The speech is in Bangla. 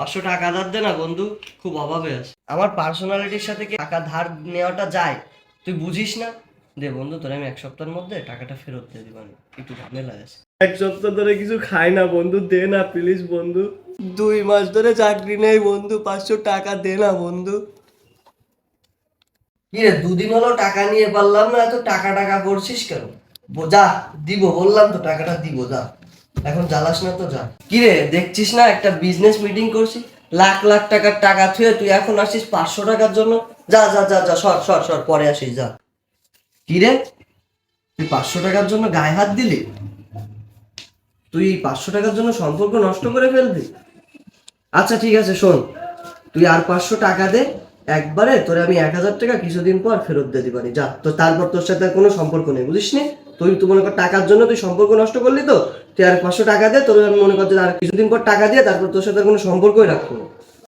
পাঁচশো টাকা ধার দে না বন্ধু খুব অভাবে আছে। আমার পার্সোনালিটির সাথে কি টাকা ধার নেওয়াটা যায়? তুই বুঝিস না? দে বন্ধু তোর আমি এক সপ্তাহের মধ্যে টাকাটা ফেরত দিয়ে দিবানি একটু ঝামেলা আছে। এক সপ্তাহ ধরে কিছু খাই না বন্ধু দে না প্লিজ বন্ধু। দুই মাস ধরে চাকরি নেই বন্ধু পাঁচশো টাকা দে না বন্ধু। কি রে দুদিন হলো টাকা নিয়ে পারলাম না এত টাকা টাকা করছিস কেন? বো- যা দিব বললাম তো টাকাটা দিব যা। এখন জ্বালাস না তো যা। কি রে দেখছিস না একটা বিজনেস মিটিং করছি? লাখ লাখ টাকার টাকা থুয়ে তুই এখন আসিস পাঁচশো টাকার জন্য? যা যা যা যা, সর সর সর, পরে আসিস, যা। কি রে তুই পাঁচশো টাকার জন্য গায়ে হাত দিলি? তুই পাঁচশো টাকার জন্য সম্পর্ক নষ্ট করে ফেলবি? আচ্ছা ঠিক আছে, শোন। তুই আর পাঁচশো টাকা দে, একবারে তোরে আমি এক হাজার টাকা কিছুদিন পর ফেরত দিয়ে দিবানি। যা, তো তারপর তোর সাথে কোনো সম্পর্ক নেই বুঝিস নি তুই তুই মনে কর টাকার জন্য তুই সম্পর্ক নষ্ট করলি তো, তুই আর পাঁচশো টাকা দে, তোর আমি মনে কর যে আর কিছুদিন পর টাকা দিয়ে তারপর তোর সাথে কোনো সম্পর্কই রাখব